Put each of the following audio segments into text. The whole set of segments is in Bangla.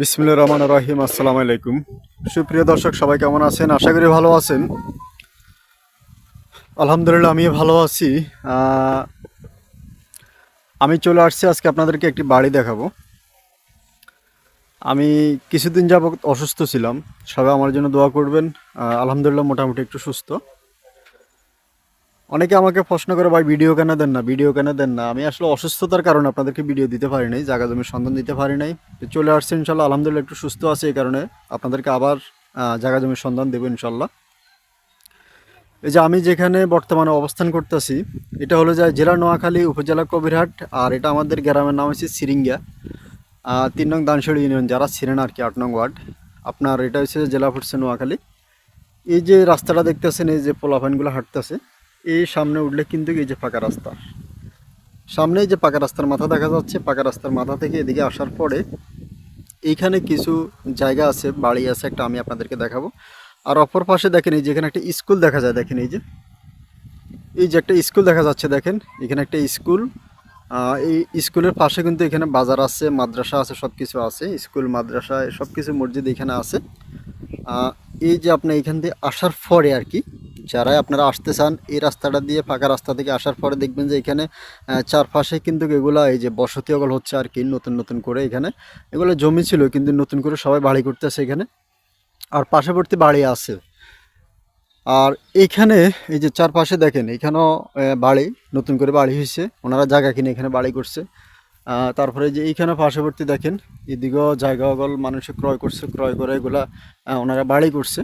বিসমিল্লা রহমান রহিম, আসসালামু আলাইকুম। সুপ্রিয় দর্শক, সবাই কেমন আছেন? আশা করি ভালো আছেন। আলহামদুলিল্লাহ আমি ভালো আছি। আমি চলে আসছি আজকে আপনাদেরকে একটি বাড়ি দেখাবো। আমি কিছুদিন যাবত অসুস্থ ছিলাম। সবাই আমার জন্য দোয়া করবেন। আলহামদুলিল্লাহ, মোটামুটি একটু সুস্থ। অনেকে আমাকে প্রশ্ন করে, ভাই ভিডিও কেন দেন না? ভিডিও কেন দেন না? আমি আসলে অসুস্থতার কারণে আপনাদেরকে ভিডিও দিতে পারি নাই, জায়গা জমির সন্ধান দিতে পারি নাই। চলে আসছে ইনশাল্লাহ। আলহামদুলিল্লাহ একটু সুস্থ আছে এই কারণে। আপনাদেরকে আবার জায়গা জমির সন্ধান দেবো ইনশাল্লাহ। এই যে আমি যেখানে বর্তমানে অবস্থান করতেছি, এটা হলো যে জেলা নোয়াখালী উপজেলা কবিরহাট, আর এটা আমাদের গ্রামের নাম হচ্ছে সিরিঙ্গা। তিন নং দানশড়ি ইউনিয়ন, যারা ছিলেন আর কি আট নং ওয়ার্ড। আপনার এটা হচ্ছে জেলা ফুটছে নোয়াখালী। এই যে রাস্তাটা দেখতেছেন, এই যে পোলাফাইনগুলো হাঁটতেছে। এই সামনে উঠলে কিন্তু এই যে পাকা রাস্তা। সামনে এই যে পাকা রাস্তার মাথা দেখা যাচ্ছে পাকা রাস্তার মাথা থেকে এদিকে আসার পরে এইখানে কিছু জায়গা আছে, বাড়ি আছে, একটা আমি আপনাদেরকে দেখাবো। আর অপর পাশে দেখেন এই যে এখানে একটা স্কুল দেখা যায়, দেখেন এই যে। এই যে একটা স্কুল দেখা যাচ্ছে, দেখেন, এখানে একটা স্কুল। এই স্কুলের পাশে কিন্তু এখানে বাজার আছে, মাদ্রাসা আছে সব কিছু আছে, স্কুল, মাদ্রাসা সব কিছু মসজিদ এখানে আছে। এই যে আপনি এখান দিয়ে আসার পরে আর কি যারাই আপনারা আসতে চান, এই রাস্তাটা দিয়ে ফাঁকা রাস্তা থেকে আসার পরে দেখবেন যে এখানে চারপাশে কিন্তু এগুলা এই যে বসতি অগল হচ্ছে আর কি নতুন নতুন করে এখানে। এগুলো জমি ছিল, কিন্তু নতুন করে সবাই বাড়ি করতেছে এখানে। আর পার্শ্ববর্তী বাড়ি আছে। আর এইখানে এই যে চারপাশে দেখেন, এখানেও বাড়ি, নতুন করে বাড়ি হয়েছে। ওনারা জায়গা কিনে এখানে বাড়ি করছে। তারপরে যে এইখানে পার্শ্ববর্তী দেখেন, এদিকেও জায়গা অগল মানুষে ক্রয় করছে, ক্রয় করে এগুলা ওনারা বাড়ি করছে।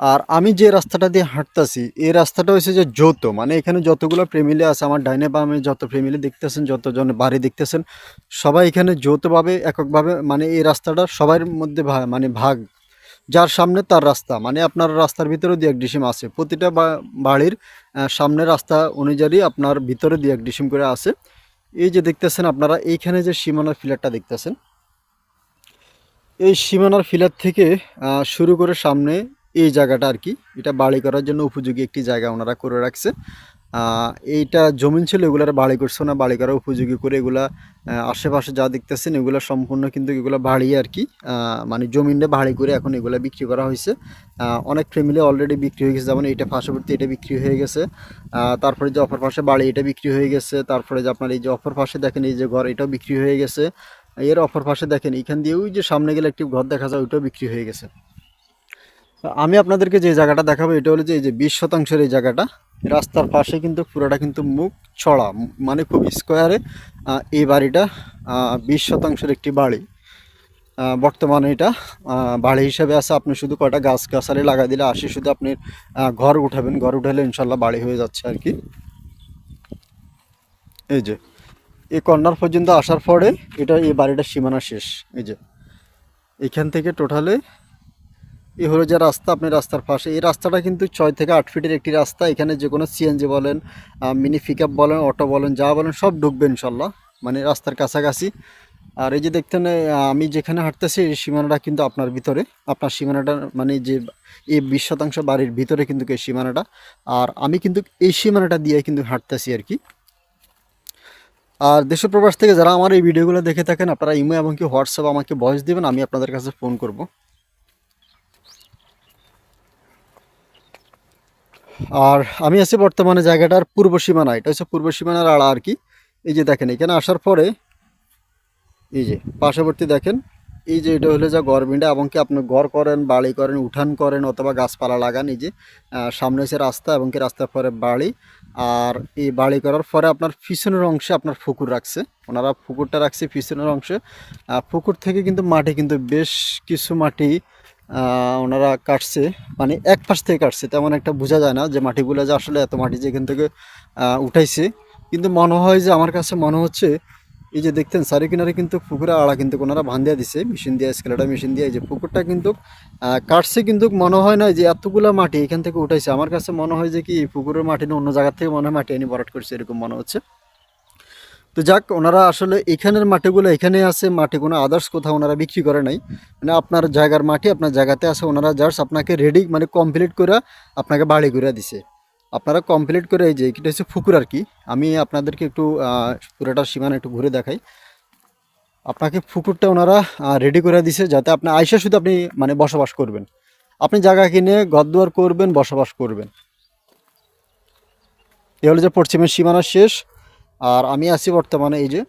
আর আমি যে রাস্তাটা দিয়ে হাঁটতাছি, এই রাস্তাটা হচ্ছে যে যৌথ। মানে এখানে যতগুলো ফ্যামিলি আছে, আমার ডাইনে বামে যত ফ্যামিলি দেখতেছেন, যতজন বাড়ি দেখতেছেন, সবাই এখানে যৌথভাবে, এককভাবে মানে এই রাস্তাটা সবার মধ্যে মানে ভাগ। যার সামনে তার রাস্তা। মানে আপনার রাস্তার ভিতরে দু এক ডিসিম আছে। প্রতিটা বাড়ির সামনে রাস্তা অনুযায়ী আপনার ভিতরে দু এক ডিসিম করে আছে। এই যে দেখতেছেন আপনারা, এইখানে যে সীমানার ফিলারটা দেখতেছেন, এই সীমানার ফিলার থেকে শুরু করে সামনে এই জায়গাটা আর কি। এটা বাড়ি করার জন্য উপযোগী একটি জায়গা ওনারা করে রাখছে। এইটা জমিন ছিল, এগুলার বাড়ি করছে না, বাড়ি করা উপযোগী করে এগুলা আশেপাশে যা দেখতেছেন এগুলো সম্পূর্ণ কিন্তু এগুলো বাড়ি আর কি। মানে জমিনটা বাড়ি করে এখন এগুলো বিক্রি করা হয়েছে। অনেক ফ্যামিলি অলরেডি বিক্রি হয়ে গেছে, যেমন এটা পার্শ্ববর্তী এটা বিক্রি হয়ে গেছে। তারপরে যে অপর পাশে বাড়ি এটা বিক্রি হয়ে গেছে, তারপরে যে আপনার এই যে অপর পাশে দেখেন এই যে ঘর এটাও বিক্রি হয়ে গেছে। এর অপর পাশে দেখেন, এখান দিয়ে ওই যে সামনে গেলে একটি ঘর দেখা যায়, ওইটাও বিক্রি হয়ে গেছে। আমি আপনাদেরকে যে জায়গাটা দেখাবো, এটা হলো যে এই যে বিশ শতাংশের এই জায়গাটা, রাস্তার পাশে কিন্তু পুরোটা কিন্তু মুখ ছড়া মানে খুব স্কোয়ারে এই বাড়িটা বিশ শতাংশের একটি বাড়ি। বর্তমানে এটা বাড়ি হিসাবে আছে, আপনি শুধু কয়টা গাছ গাছালি লাগাই দিলে আসি শুধু আপনি ঘর উঠাবেন, ঘর উঠালে ইনশাল্লাহ বাড়ি হয়ে যাচ্ছে আর কি। এই যে, এই কর্নার পর্যন্ত আসার পরে এটা, এই বাড়িটার সীমানা শেষ, এই যে। এখান থেকে টোটালে এই হলো যে রাস্তা, আপনি রাস্তার পাশে। এই রাস্তাটা কিন্তু ছয় থেকে আট ফিটের একটি রাস্তা। এখানে যে কোনো সিএনজি বলেন মিনি পিক বলেন অটো বলেন, যা বলেন, সব ঢুকবে ইনশাল্লাহ। মানে রাস্তার কাছাকাছি। আর এই যে দেখতেন আমি যেখানে হাঁটতেছি, এই সীমানাটা কিন্তু আপনার ভিতরে। আপনার সীমানাটা মানে যে এই বিশ শতাংশ বাড়ির ভিতরে কিন্তু এই সীমানাটা। আর আমি কিন্তু এই সীমানাটা দিয়ে কিন্তু হাঁটতেছি আর কি। আর দেশ প্রবাস থেকে যারা আমার এই ভিডিওগুলো দেখে থাকেন, আপনারা ইমো এবং কি হোয়াটসঅ্যাপ আমাকে ভয়েস দেবেন, আমি আপনাদের কাছে ফোন করব। আর আমি আছি বর্তমানে জায়গাটার পূর্ব সীমানা এটা হচ্ছে পূর্ব সীমানার আড়া আর কি। এই যে দেখেন এখানে আসার পরে এই যে পার্শ্ববর্তী দেখেন এই যে এটা হলো যা গরবিন্ডা এবং কি আপনি ঘর করেন বাড়ি করেন উঠান করেন অথবা গাছপালা লাগান এই যে সামনে হচ্ছে রাস্তা এবং কি রাস্তার পরে বাড়ি। আর এই বাড়ি করার পরে আপনার পিছনের অংশে আপনার পুকুর রাখছে ওনারা পুকুরটা রাখছে পিছনের অংশে। আহ, পুকুর থেকে কিন্তু মাটি কিন্তু বেশ কিছু মাটি ওনারা কাটছে মানে এক পাশ থেকে কাটছে, তেমন একটা বোঝা যায় না যে মাটিগুলো যে আসলে এত মাটি যেখান থেকে উঠাইছে। কিন্তু মনে হয় যে আমার কাছে মনে হচ্ছে, এই যে দেখতেন, সারি কিনারে কিন্তু পুকুরে আড়া কিন্তু ওনারা দিয়া দিছে, মেশিন দিয়ে, স্কেলেটা মেশিন দিয়ে, এই যে পুকুরটা কিন্তু কাটছে কিন্তু মনে হয় না যে এতগুলা মাটি এখান থেকে উঠাইছে। আমার কাছে মনে হয় যে কি পুকুরের মাটি না অন্য জায়গার থেকে মনে হয় মাটি এনে ভরাট করছে, এরকম মনে হচ্ছে। তো যাক ওনারা আসলে এখানের মাটিগুলো এখানে আছে মাটি কোনো আদার্স কোথাও ওনারা বিক্রি করে নাই। মানে আপনার জায়গার মাটি আপনার জায়গাতে আছে ওনারা জাস্ট আপনাকে রেডি মানে কমপ্লিট করে আপনাকে বাড়ি করে দিছে। আপনারা কমপ্লিট করে এই যে এটা হচ্ছে পুকুর আর কি। আমি আপনাদেরকে একটু আহ, পুরোটা সীমানা একটু ঘুরে দেখাই। আপনাকে পুকুরটা ওনারা রেডি করে দিছে যাতে আপনি আইসা শুধু আপনি মানে বসবাস করবেন। আপনি জায়গা কিনে ঘরদুয়ার করবেন বসবাস করবেন। এ হলো যে পশ্চিমের সীমানা শেষ। আর আমি আছি বর্তমানে এই যে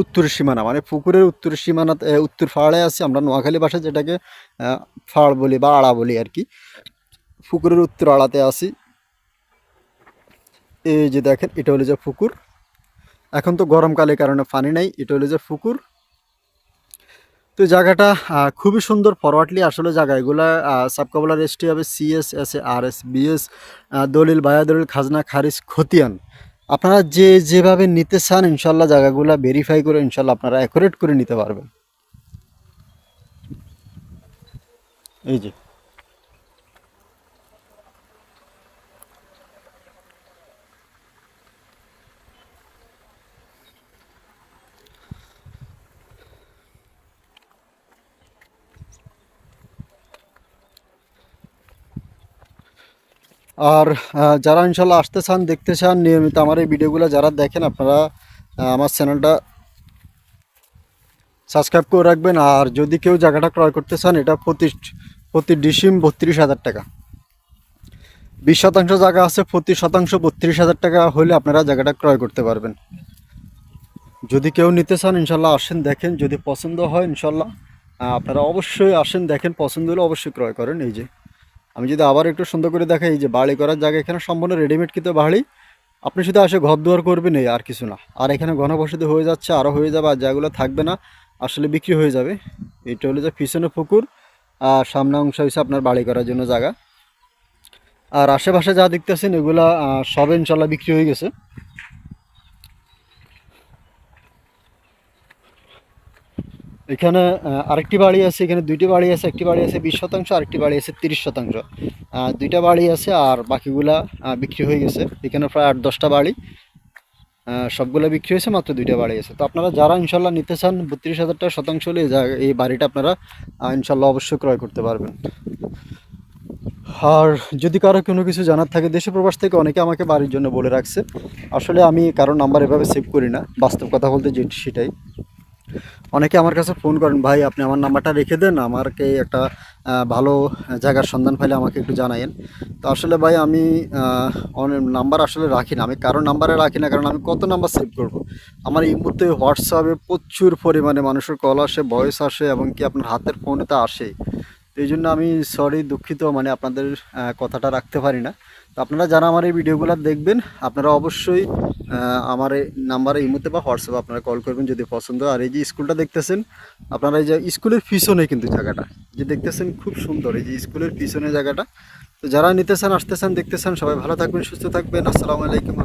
উত্তরের সীমানা মানে পুকুরের উত্তরের সীমানা উত্তর ফাড়ে আছি আমরা নোয়াখালী ভাষায় যেটাকে ফাড় বলি বা আড়া বলি আর কি। পুকুরের উত্তর আড়াতে আছি। এই যে দেখেন, এটা হলো যে পুকুর। এখন তো গরমকালের কারণে পানি নাই, এটা হলো যে পুকুর। তো জায়গাটা খুবই সুন্দর ফরওয়ার্ডলি আসলে জায়গা। এগুলা সাবকাবলা রেস্ট্রি হবে CS S A, R S BS দলিল, বায়া দলিল, খাজনা, খারিজ, খতিয়ান। আপনারা যে যেভাবে নিতে চান, ইনশাল্লাহ জায়গাগুলো ভেরিফাই করে ইনশাল্লাহ আপনারা অ্যাকুরেট করে নিতে পারবেন। এই যে। আর যারা ইনশাল্লাহ আসতে চান, দেখতে চান, নিয়মিত আমার এই ভিডিওগুলো যারা দেখেন, আপনারা আমার চ্যানেলটা সাবস্ক্রাইব করে রাখবেন। আর যদি কেউ জায়গাটা ক্রয় করতে চান, এটা প্রতি প্রতি ডিসিম বত্রিশ হাজার টাকা। বিশ শতাংশ জায়গা আছে প্রতি শতাংশ বত্রিশ হাজার টাকা হলে আপনারা জায়গাটা ক্রয় করতে পারবেন। যদি কেউ নিতে চান, ইনশাল্লাহ আসেন, দেখেন। যদি পছন্দ হয়, ইনশাল্লাহ আপনারা অবশ্যই আসেন, দেখেন। পছন্দ হলে অবশ্যই ক্রয় করেন, এই যে। আমি যদি আবার একটু সুন্দর করে দেখাই যে বাড়ি করার জায়গা, এখানে সম্পূর্ণ রেডিমেড কিন্তু বাড়ি। আপনি শুধু আসে ঘর দুয়ার করবেন, এই আর কিছু না। আর এখানে ঘনবসতি হয়ে যাচ্ছে আরও হয়ে যাবে, আর জায়গাগুলো থাকবে না, আসলে বিক্রি হয়ে যাবে। এটা হলো যে পিছনে পুকুর, আর সামনে অংশ হয়েছে আপনার বাড়ি করার জন্য জায়গা। আর আশেপাশে যা দেখতেছেন, এগুলা সবে ইনশাল্লাহ বিক্রি হয়ে গেছে। এখানে আরেকটি বাড়ি আছে, এখানে দুইটি বাড়ি আছে, একটি বাড়ি আছে বিশ শতাংশ, আরেকটি বাড়ি আছে তিরিশ শতাংশ। দুইটা বাড়ি আছে আর বাকিগুলা বিক্রি হয়ে গেছে। এখানে প্রায় আট দশটা বাড়ি সবগুলা বিক্রি হয়েছে, মাত্র দুইটা বাড়ি আছে। তো আপনারা যারা ইনশাল্লাহ নিতে চান, বত্রিশ হাজার টাকা শতাংশ হলে এই বাড়িটা আপনারা ইনশাল্লাহ অবশ্যই ক্রয় করতে পারবেন। আর যদি কারও কোনো কিছু জানার থাকে, দেশে প্রবাস থেকে অনেকে আমাকে বাড়ির জন্য বলে রাখছে। আসলে আমি কারও নাম্বার এভাবে সেভ করি না। বাস্তব কথা বলতে যে সেটাই। অনেকে আমার কাছে ফোন করেন, ভাই, আপনি আমার নাম্বারটা রেখে দেন, আমাকে একটা ভালো জায়গার সন্ধান পাইলে আমাকে একটু জানাইন তো আসলে ভাই, আমি নাম্বার আসলে রাখি না। আমি কারও নাম্বারে রাখি না, কারণ আমি কত নাম্বার সেভ করব? আমার এই মুহূর্তে হোয়াটসঅ্যাপে প্রচুর পরিমাণে মানুষের কল আসে ভয়েস আসে, এবং কি আপনার হাতের ফোনে তো আসে এই জন্য আমি সরি দুঃখিত মানে আপনাদের কথাটা রাখতে পারি না। তো আপনারা যারা আমার এই ভিডিওগুলো দেখবেন, আপনারা অবশ্যই আমার এই নাম্বারে ইমোতে বা হোয়াটসঅ্যাপে আপনারা কল করবেন যদি পছন্দ। আর এই যে স্কুলটা দেখতেছেন, আপনারা এই যে স্কুলের পিছনে কিন্তু জায়গাটা, যে দেখতেছেন খুব সুন্দর, এই যে স্কুলের পিছনে জায়গাটা। তো যারা নিতে চান আসতে চান দেখতে চান সবাই ভালো থাকবেন, সুস্থ থাকবেন। আসসালামু আলাইকুম।